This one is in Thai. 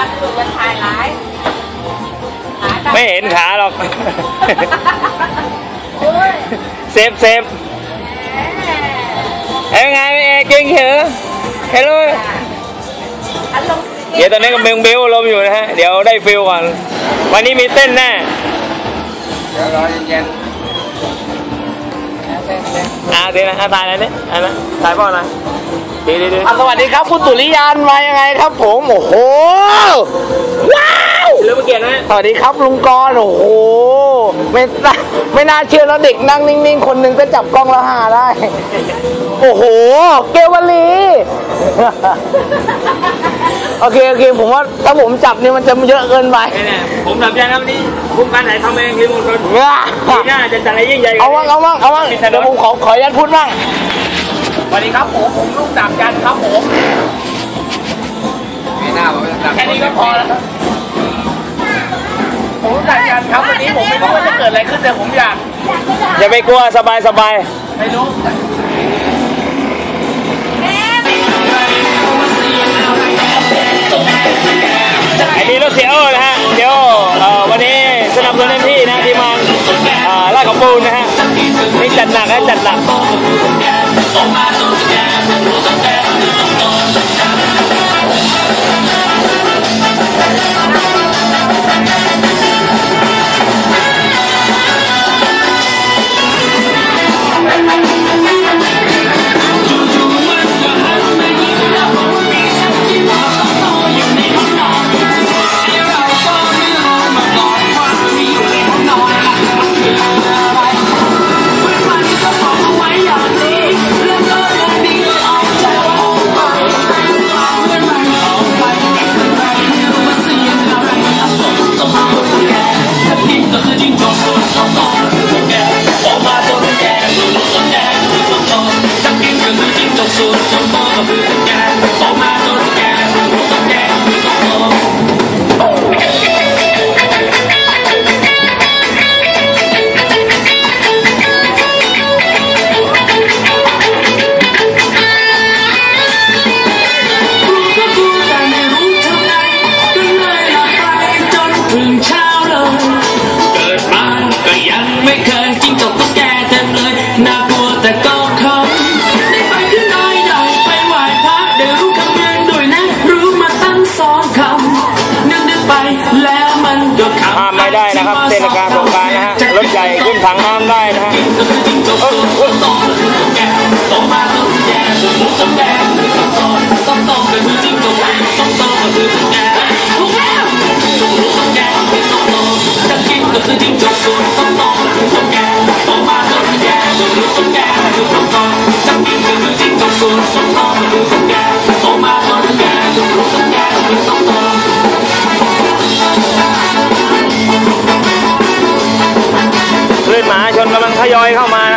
าไปดูกัถ่ายหลายไม่เห็นขาหรอกเซฟเซฟเอาไงไม่เก่งเฉอเฮลโลอัเดี๋ยวตอนนี้กำลังเบิวลมอยู่นะฮะ เดี๋ยวได้ฟิลก่อน วันนี้มีเต้นแน่ เดี๋ยวรอเย็นๆอะเดี๋ยวนะอะตายแล้วเนี่ยอะนะตายเพราะอะไร ดีดีดีๆอะสวัสดีครับคุณสุริยันมายังไงครับผมโอ้โหว้าวเริ่มเกียรตินะสวัสดีครับลุงกรณ์โอ้โหไม่น่าไม่น่าเชื่อนะเด็กนั่งนิ่งๆ คนหนึ่งก็จับกล้องแล้วหาได้ โอ้โห เกวลี โอเคโอเค ผมว่าถ้าผมจับนี่มันจะเยอะเกินไปเนี่ยผมสับใจนะวันนี้คุ้มการถ่ายทำเองรีโมทคอนว้าปีหน้าจะจัดอะไรยิ่งใหญ่เอาบ้างเอาบ้างเอาบ้างเดี๋ยวผมขอขออนุญาตพูดบ้าง สวัสดีครับผมผมลูกดาบจันทร์ครับผมแค่นี้ก็พอแล้วครับผมลูกดาบจันทร์ครับวันนี้ผมไม่รู้ว่าจะเกิดอะไรขึ้นแต่ผมอยากอย่าไปกลัวสบายสบายไม่รู้ไอ้นี่รถเสียโอนะฮะเดี๋ยวเอ่อวันนี้สนับสนุนเต็มที่นะทีมงานอ่าลาดกระปูนนะฮะนี่จัดหนักนะจัดหนัก So why don't you? ทศกาลสงกรารนะฮะรถใหญ่ขึ้นถังน้ำได้นะฮะ ยอยเข้ามา